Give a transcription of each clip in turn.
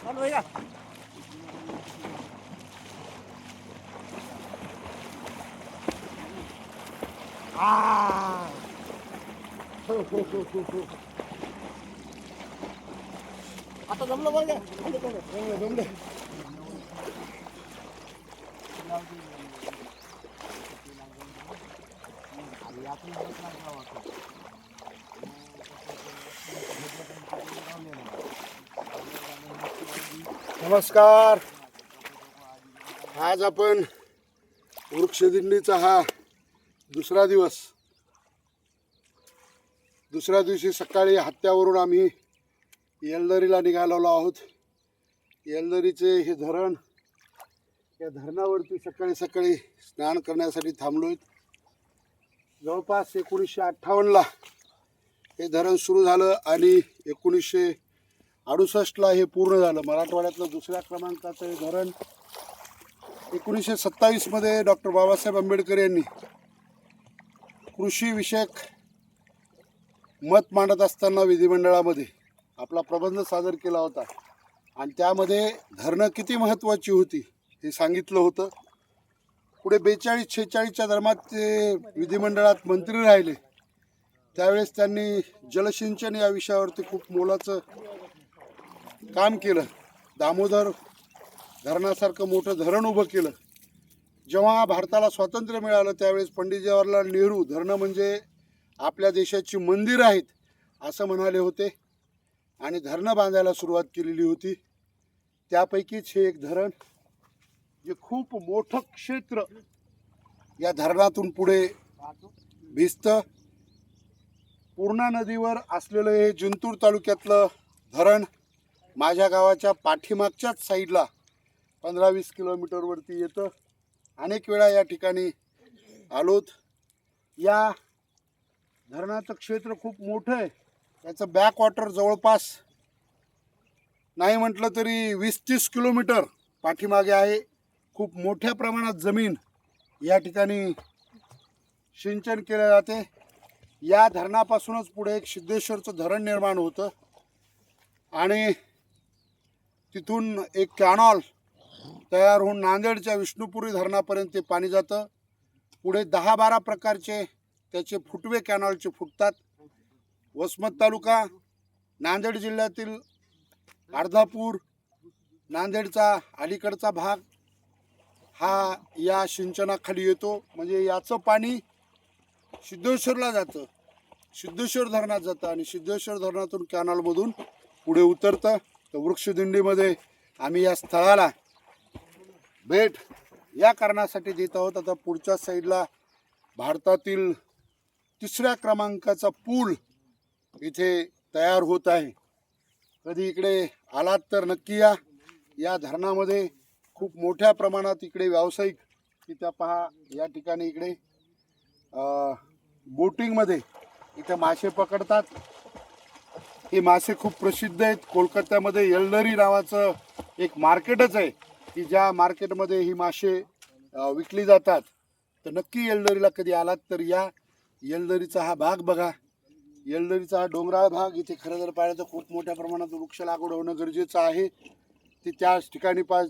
ચાલો યાર Ah! Ho, ho, ho, ho, ho. આ તો જમલો બોલ જમલો જમલો नमस्कार. आज आपण वृक्षदिंडीचा हा दुसरा दिवस. दुसऱ्या दिवशी सकाळी हत्यावरून आम्ही येलदरीला निघालेलो आहोत. येलदरीचे हे धरण या धरणावरती सकाळी सकाळी स्नान करण्यासाठी थांबलो आहेत जवळपास एकोणीसशे अठ्ठावन्नला हे धरण सुरू झालं आणि एकोणीसशे अडुसष्टला हे पूर्ण झालं. मराठवाड्यातलं दुसऱ्या क्रमांकाचं हे धरण एकोणीसशे सत्तावीसमध्ये डॉक्टर बाबासाहेब आंबेडकर यांनी कृषीविषयक मत मांडत असताना विधिमंडळामध्ये आपला प्रबंध सादर केला होता. आणि त्यामध्ये धरणं किती महत्त्वाची होती हे सांगितलं होतं. पुढे बेचाळीस छेचाळीसच्या दरम्यान ते विधिमंडळात मंत्री राहिले. त्यावेळेस त्यांनी जलसिंचन या विषयावरती खूप मोलाचं काम केलं दामोदर धरणासारखं मोठं धरण उभं केलं. जेव्हा भारताला स्वातंत्र्य मिळालं त्यावेळेस पंडित जवाहरलाल नेहरू धरणं म्हणजे आपल्या देशाची मंदिर आहेत असं म्हणाले होते. आणि धरणं बांधायला सुरुवात केलेली होती. त्यापैकीच हे एक धरण जे खूप मोठं क्षेत्र या धरणातून पुढे भिजतं. पूर्णा नदीवर असलेलं हे जिंतूर तालुक्यातलं धरण माझ्या गावाच्या पाठीमागच्याच साईडला पंधरा वीस किलोमीटरवरती येतं. अनेक वेळा या ठिकाणी आलोत. या धरणाचं क्षेत्र खूप मोठं आहे. त्याचं बॅक वॉटर जवळपास नाही म्हटलं तरी वीस तीस किलोमीटर पाठीमागे आहे. खूप मोठ्या प्रमाणात जमीन या ठिकाणी सिंचन केले जाते. या धरणापासूनच पुढे एक सिद्धेश्वरचं धरण निर्माण होतं. आणि तिथून एक कॅनॉल तयार होऊन नांदेडच्या विष्णुपुरी धरणापर्यंत ते पाणी जातं. पुढे दहा बारा प्रकारचे त्याचे फुटवे कॅनॉलचे फुटतात. वसमत तालुका नांदेड जिल्ह्यातील अर्धापूर नांदेडचा अलीकडचा भाग हा या सिंचनाखाली येतो. म्हणजे याचं पाणी सिद्धेश्वरला जातं. सिद्धेश्वर धरणात जातं आणि सिद्धेश्वर धरणातून कॅनॉलमधून पुढे उतरतं. तर वृक्षदिंडीमध्ये आम्ही या स्थळाला भेट या कारणासाठी देत आहोत. आता पुढच्या साईडला भारतातील तिसऱ्या क्रमांकाचा पूल इथे तयार होत आहे. कधी इकडे आलात तर नक्की या. या धरणामध्ये खूप मोठ्या प्रमाणात इकडे व्यावसायिक तिथं पहा या ठिकाणी इकडे बोटिंगमध्ये इथं मासे पकडतात. हे मासे खूप प्रसिद्ध आहेत. कोलकात्यामध्ये येलदरी नावाचं एक मार्केटच आहे. की ज्या मार्केटमध्ये ही मासे विकली जातात. तर नक्की येलदरीला कधी आलात तर या. येलदरीचा हा भाग बघा. येलदरीचा हा डोंगराळ भाग. इथे खरं जर पाहिलं तर खूप मोठ्या प्रमाणात वृक्ष लागवड होणं गरजेचं आहे. ते त्याच ठिकाणी पा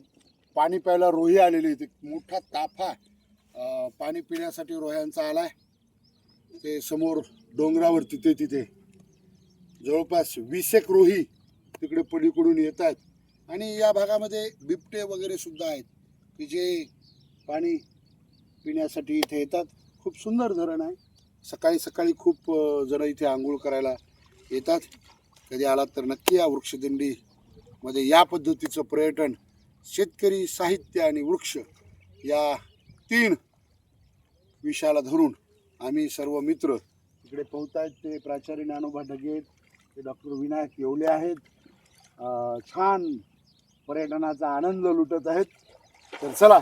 पाणी प्यायला रोही आलेली ते मोठा ताफा पाणी पिण्यासाठी रोह्यांचा आला आहे ते समोर डोंगरावर तिथे तिथे जवळपास वीस एक रोही तिकडे पलीकडून येत आहेत. आणि या भागामध्ये बिबटे वगैरे सुद्धा आहेत की जे पाणी पिण्यासाठी इथे येतात. खूप सुंदर धरण आहे. सकाळी सकाळी खूप जणं जण इथे आंघोळ करायला येतात. कधी आलात तर नक्की या वृक्षदिंडीमध्ये या पद्धतीचं पर्यटन शेतकरी साहित्य आणि वृक्ष या तीन विषयाला धरून आम्ही सर्व मित्र इकडे पोहत आहेत ते प्राचार्य ज्ञानोबा ढगे आहेत. ते डॉक्टर विनायक येवले आहेत. छान पर्यटनाचा आनंद लुटत आहेत. तर चला